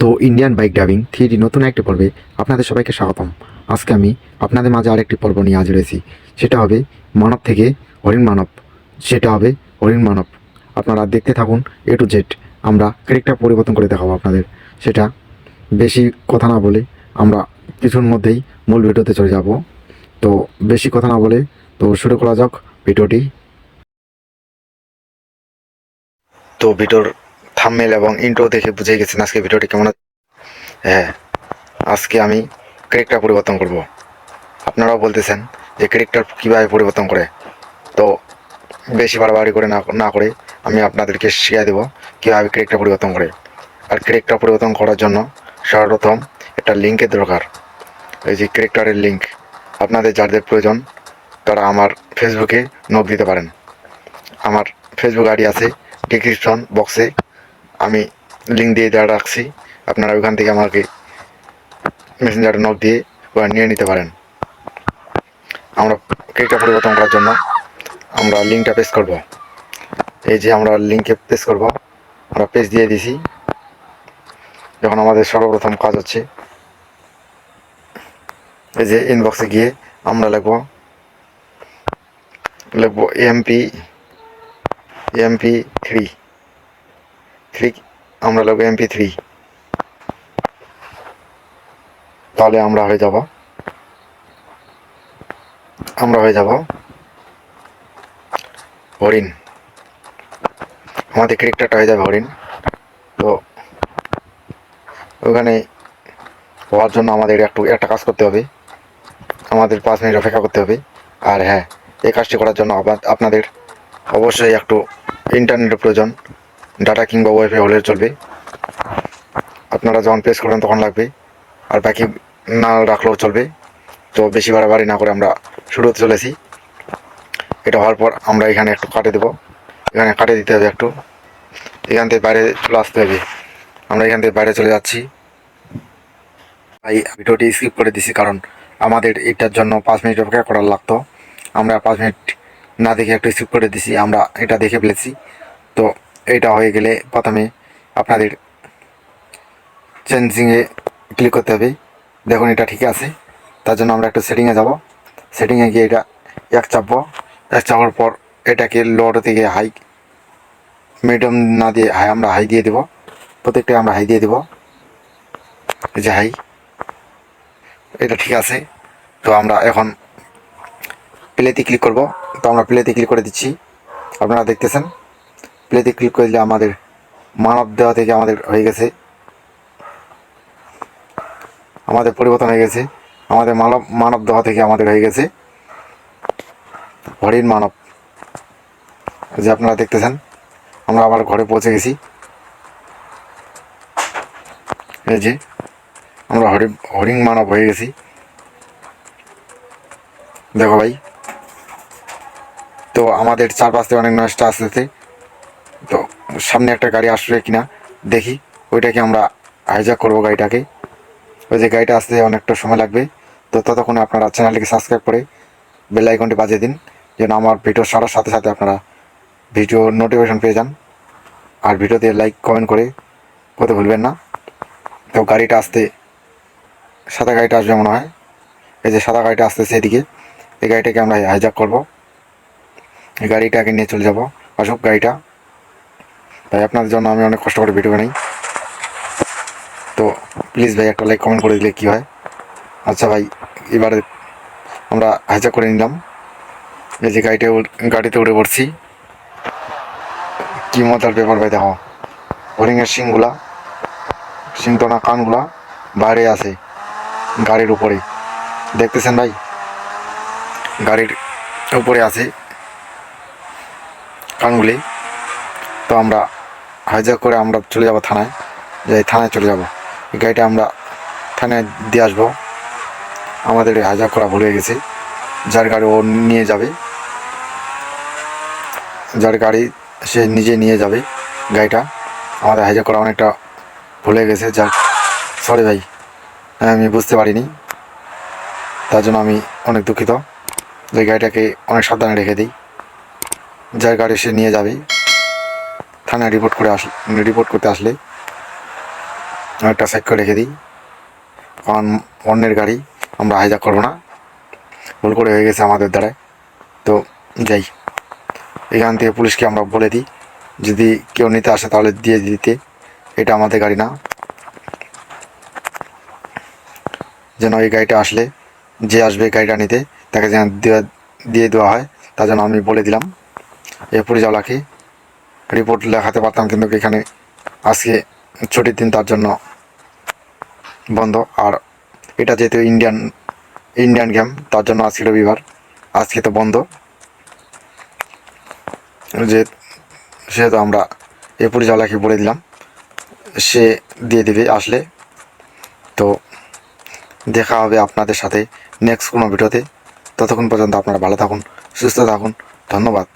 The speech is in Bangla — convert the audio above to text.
তো ইন্ডিয়ান বাইক ড্রাইভিং থ্রি নতুন একটি পর্বে আপনাদের সবাইকে স্বাগতম। আজকে আমি আপনাদের মাঝে আরেকটি পর্ব নিয়ে হাজির হয়েছি। সেটা হবে মানব থেকে হরিণ মানব। সেটা হবে হরিণ মানব। আপনারা দেখতে থাকুন এ টু জেড আমরা ক্যারেক্টার পরিবর্তন করে দেখাবো আপনাদের। সেটা বেশি কথা না বলে আমরা কিছুর মধ্যেই মূল ভিডিওতে চলে যাব। তো বেশি কথা না বলে তো শুরু করা যাক ভিডিওটি। তো ভিডিওর থাম্বনেল এবং ইন্ট্রো দেখে বুঝে গেছেন আজকে ভিডিওটি কেমন আছে? হ্যাঁ আজকে আমি ক্যারেক্টার পরিবর্তন করব। আপনারাও বলতেছেন যে ক্যারেক্টার কীভাবে পরিবর্তন করে। তো বেশি বাড়াবাড়ি করে না না করে আমি আপনাদেরকে শিখিয়ে দেবো কীভাবে ক্যারেক্টার পরিবর্তন করে। আর ক্যারেক্টার পরিবর্তন করার জন্য সর্বপ্রথম একটা লিঙ্কের দরকার। এই যে ক্যারেক্টারের লিঙ্ক আপনাদের যাদের প্রয়োজন, তারা আমার ফেসবুকে নোট দিতে পারেন। আমার ফেসবুক আইডি আছে ডিসক্রিপশন বক্সে আমি লিঙ্ক দিয়ে দেওয়া রাখছি, আপনারা ওইখান থেকে আমাকে মেসেঞ্জারে নক দিয়ে ওরা নিয়ে নিতে পারেন। আমরা কেকটা পরিবর্তন করার জন্য আমরা লিঙ্কটা পেস্ট করব। এই যে আমরা লিঙ্কে পেস্ট করব, আমরা পেজ দিয়ে দিছি। যখন আমাদের সর্বপ্রথম কাজ হচ্ছে, এই যে ইনবক্সে গিয়ে আমরা লিখব লিখব এমপি এমপি থ্রি থ্রি আমরা লিখব এমপি থ্রি তাহলে আমরা হয়ে যাব। আমরা হয়ে যাব হরিণ। আমাদের ক্যারেক্টারটা হয়ে যাবে হরিণ। তো ওখানে হওয়ার জন্য আমাদের একটু, একটা কাজ করতে হবে। আমাদের পাঁচ মিনিট অপেক্ষা করতে হবে। আর হ্যাঁ এই কাজটি করার জন্য আপনাদের অবশ্যই একটু ইন্টারনেটের প্রয়োজন। ডাটা কিংবা ওয়াইফাই হলে চলবে। আপনারা যখন প্রেস করবেন তখন লাগবে। আর বাকি না রাখলেও চলবে। তো বেশি বাড়াবাড়ি না করে আমরা শুরু হতে চলেছি। এটা হওয়ার পর আমরা এখানে একটু কাটে দেবো। এখানে কাটে দিতে হবে একটু। এখান থেকে বাইরে চলে আসতে হবে। আমরা এখান থেকে বাইরে চলে যাচ্ছি। তাই ভিডিওটি স্কিপ করে দিছি কারণ আমাদের এটার জন্য পাঁচ মিনিট অপেক্ষা করার লাগতো। আমরা পাঁচ মিনিট না দেখে একটু স্কিপ করে দিছি। আমরা এটা দেখে ফেলেছি। তো এটা হয়ে গেলে প্রথমে আপনাদের চেঞ্জিংয়ে ক্লিক করতে হবে। দেখুন এটা ঠিক আছে। তার জন্য আমরা একটু সেটিংয়ে যাব। সেটিংয়ে গিয়ে এটা এক চাপবো। এক চাপার পর এটাকে লোড থেকে হাই মিডিয়াম না দিয়ে হাই আমরা হাই দিয়ে দেবো। প্রত্যেকটা আমরা হাই দিয়ে দেবো। যে হাই এটা ঠিক আছে। তো আমরা এখন প্লেতে ক্লিক করব। তো আমরা প্লেতে ক্লিক করে দিচ্ছি। আপনারা দেখতেছেন? প্লেতে ক্লিক করে দিলে আমাদের মানব দেওয়া থেকে আমাদের হয়ে গেছে। আমাদের পরিবর্তন হয়ে গেছে। আমাদের মানব মানব দেওয়া থেকে আমাদের হয়ে গেছে। হরিণ মানব। যে আপনারা দেখতেছেন, আমরা আবার ঘরে পৌঁছে গেছি। এই যে আমরা হরি, হরিণ মানব হয়ে গেছি। দেখো ভাই, তো আমাদের চারপাশে অনেক নয়েজটা আসতেছে। সামনে একটা গাড়ি আসবে কিনা, দেখি। ওইটাকে আমরা হাইজাক করব গাড়িটাকে। ওই যে গাড়িটা আসতে অনেকটা সময় লাগবে। তো ততক্ষণে আপনারা চ্যানেলটিকে সাবস্ক্রাইব করে বেল আইকনটি বাজিয়ে দিন, যেন আমার ভিডিও ছাড়ার সাথে সাথে আপনারা ভিডিও নোটিফিকেশন পেয়ে যান। আর ভিডিওতে লাইক কমেন্ট করে করতে ভুলবেন না। তো গাড়িটা আসতে, সাদা গাড়িটা আসবে মনে হয়। এই যে সাদা গাড়িটা আসতেছে এদিকে। এই গাড়িটাকে আমরা হাইজাক করব। এই গাড়িটাকে নিয়ে চলে যাব। আসুক গাড়িটা। তাই আপনাদের জন্য আমি অনেক কষ্ট করে ভিডিও বানাই। তো প্লিজ ভাই, একটা লাইক কমেন্ট করে দিলে কী হয়? আচ্ছা ভাই, এবারে আমরা হাইজাক করে নিলাম। এই যে গাড়িতে গাড়িতে উঠে পড়ছি। কী মজার ব্যাপার ভাই, দেখো। হরিণের শিংগুলা শিং তো না কানগুলা বাইরে আছে, গাড়ির উপরে। দেখতেছেন ভাই? গাড়ির উপরে আছে কানগুলি। তো আমরা হাইজাক করে আমরা চলে যাব থানায়। যাই থানায় চলে যাব। এই গাড়িটা আমরা থানায় দিয়ে আসব। আমাদের হাইজাক করা ভুলে গেছে। যার গাড়ি ও নিয়ে যাবে। যার গাড়ি সে নিজে নিয়ে যাবে গাড়িটা। আমাদের হাইজাক করা অনেকটা ভুলে গেছে। যার সরি ভাই হ্যাঁ, আমি বুঝতে পারিনি। তার জন্য আমি অনেক দুঃখিত। যে গাড়িটাকে অনেক সাবধানে রেখে দিই। যার গাড়ি সে নিয়ে যাবে। থানায় রিপোর্ট করে আস রিপোর্ট করতে আসলে একটা সাইড রেখে দিই। কারণ অন্যের গাড়ি আমরা হাইজাক করব না। ভুল করে হয়ে গেছে আমাদের দ্বারায়। তো যাই, এখান থেকে পুলিশকে আমরা বলে দিই, যদি কেউ নিতে আসে তাহলে দিয়ে দিতে। এটা আমাদের গাড়ি না। যেন এই গাড়িটা আসলে, যে আসবে গাড়িটা নিতে, তাকে যেন দিয়ে দেওয়া হয়, তা যেন আমি বলে দিলাম। এই পরিচালককে রিপোর্ট লেখাতে পারতাম, কিন্তু এখানে আজকে ছুটির দিন তার জন্য বন্ধ। আর এটা যেহেতু ইন্ডিয়ান ইন্ডিয়ান গেম তার জন্য আজকে রবিবার। আজকে তো বন্ধ। যে, সেহেতু আমরা এই পরিচালককে বলে দিলাম। সে দিয়ে দেবে আসলে। তো দেখা হবে আপনাদের সাথে নেক্সট কোনো ভিডিওতে। ততক্ষণ পর্যন্ত আপনারা ভালো থাকুন, সুস্থ থাকুন। ধন্যবাদ।